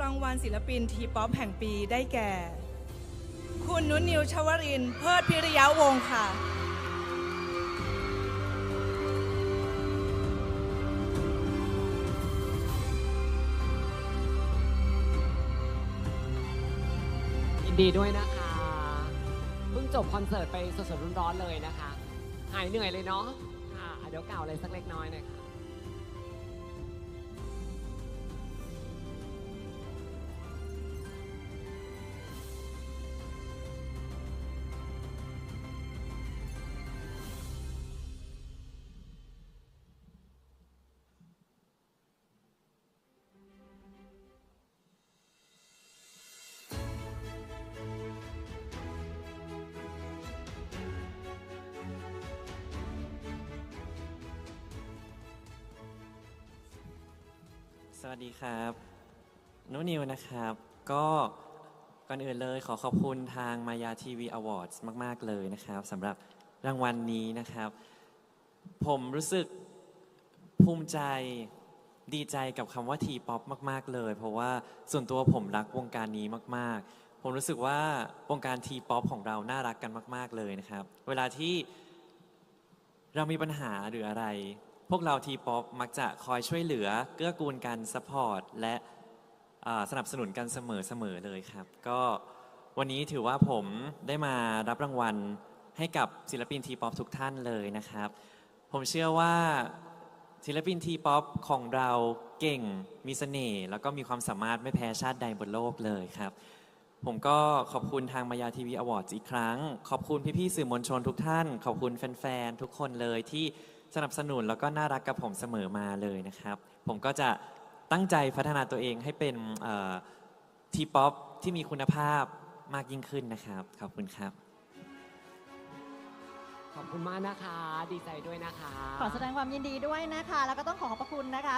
รางวัลศิลปินทีป๊อปแห่งปีได้แก่ คุณนุนนิวชวรินเพิดพิริยะวงศ์ค่ะ ยินดีด้วยนะคะเพิ่งจบคอนเสิร์ตไปสดๆร้อนๆเลยนะคะ หายเหนื่อยเลยเนาะค่ะเดี๋ยวกล่าวอะไรสักเล็กน้อยหน่อยค่ะ สวัสดีครับนุนิวนะครับ ก็ก่อนอื่นเลยขอขอบคุณทางมายาทีวีอวอร์ดมาก ๆ เลยนะครับสำหรับรางวัลนนี้นะครับ ผมรู้สึกภูมิใจดีใจกับคำว่าทีป๊อปมาก ๆ เลย เพราะว่าส่วนตัวผมรักวงการนี้มาก ๆ ผมรู้สึกว่าวงการทีป๊อปของเราน่ารักกันมาก ๆ เลยนะครับ เวลาที่เรามีปัญหาหรืออะไร พวกเราทีป๊อปมักจะคอยช่วยเหลือเกื้อกูลกันสปอร์ตและอ่าสนับสนุนกันเสมอๆเลยครับ ก็วันนี้ถือว่าผมได้มารับรางวัลให้กับศิลปินทีป๊อปทุกท่านเลยนะครับ ผมเชื่อว่าศิลปินทีป๊อปของเราเก่งมีเสน่ห์แล้วก็มีความสามารถไม่แพ้ชาติใดบนโลกเลยครับ ผมก็ขอบคุณทางมายาทีวีอวอร์ดอีกครั้ง ขอบคุณพี่ๆสื่อมวลชนทุกท่าน ขอบคุณแฟนๆ ทุกคนเลยที่ สนับสนุนแล้วก็น่ารักกับผมเสมอมาเลยนะครับ ผมก็จะตั้งใจพัฒนาตัวเองให้เป็นทีป๊อปที่มีคุณภาพมากยิ่งขึ้นนะครับ ขอบคุณครับ ขอบคุณมากนะคะ ดีใจด้วยนะคะ ขอแสดงความยินดีด้วยนะคะ แล้วก็ต้องขอขอบพระคุณนะคะ